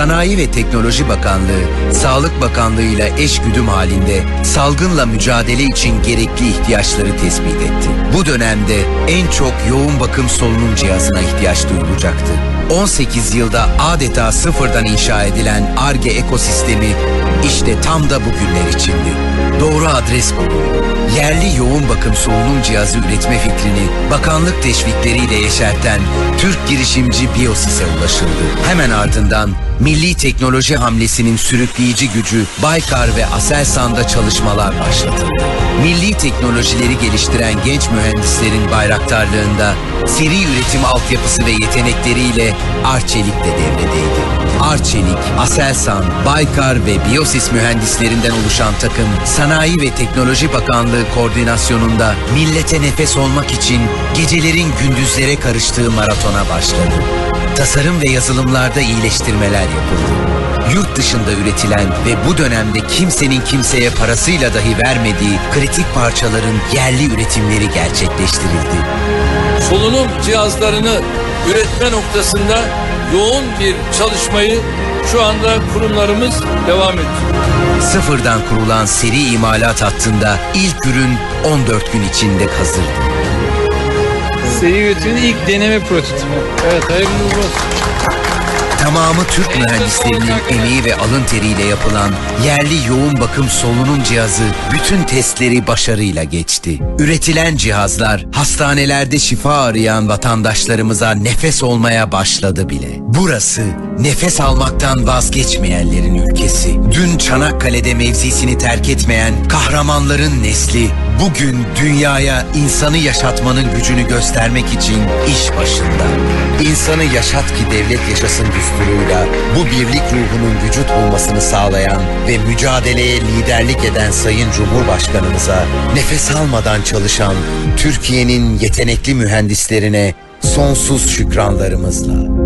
Sanayi ve Teknoloji Bakanlığı, Sağlık Bakanlığı ile eş güdüm halinde salgınla mücadele için gerekli ihtiyaçları tespit etti. Bu dönemde en çok yoğun bakım solunum cihazına ihtiyaç duyulacaktı. 18 yılda adeta sıfırdan inşa edilen ARGE ekosistemi işte tam da bugünler içindi. Doğru adres bulundu. Yerli yoğun bakım solunum cihazı üretme fikrini bakanlık teşvikleriyle yeşerten Türk girişimci Biosis'e ulaşıldı. Hemen ardından milli teknoloji hamlesinin sürükleyici gücü Baykar ve Aselsan'da çalışmalar başlatıldı. Milli teknolojileri geliştiren genç mühendislerin bayraktarlığında seri üretim altyapısı ve yetenekleriyle Arçelik de devredeydi. Arçelik, Aselsan, Baykar ve Biosis mühendislerinden oluşan takım Sanayi ve Teknoloji Bakanlığı koordinasyonunda millete nefes olmak için gecelerin gündüzlere karıştığı maratona başladı. Tasarım ve yazılımlarda iyileştirmeler yapıldı. Yurt dışında üretilen ve bu dönemde kimsenin kimseye parasıyla dahi vermediği kritik parçaların yerli üretimleri gerçekleştirildi. solunum cihazlarını üretme noktasında yoğun bir çalışmayı şu anda kurumlarımız devam ettiriyor. Sıfırdan kurulan seri imalat hattında ilk ürün 14 gün içinde hazırdı. Seri üretimin ilk deneme prototipi. Evet hayırlı olsun. Tamamı Türk mühendislerinin emeği ve alın teriyle yapılan yerli yoğun bakım solunum cihazı bütün testleri başarıyla geçti. Üretilen cihazlar hastanelerde şifa arayan vatandaşlarımıza nefes olmaya başladı bile. Burası nefes almaktan vazgeçmeyenlerin ülkesi. Dün Çanakkale'de mevzisini terk etmeyen kahramanların nesli bugün dünyaya insanı yaşatmanın gücünü göstermek için iş başında. İnsanı yaşat ki devlet yaşasın düsturuyla bu birlik ruhunun vücut bulmasını sağlayan ve mücadeleye liderlik eden Sayın Cumhurbaşkanımıza nefes almadan çalışan Türkiye'nin yetenekli mühendislerine sonsuz şükranlarımızla.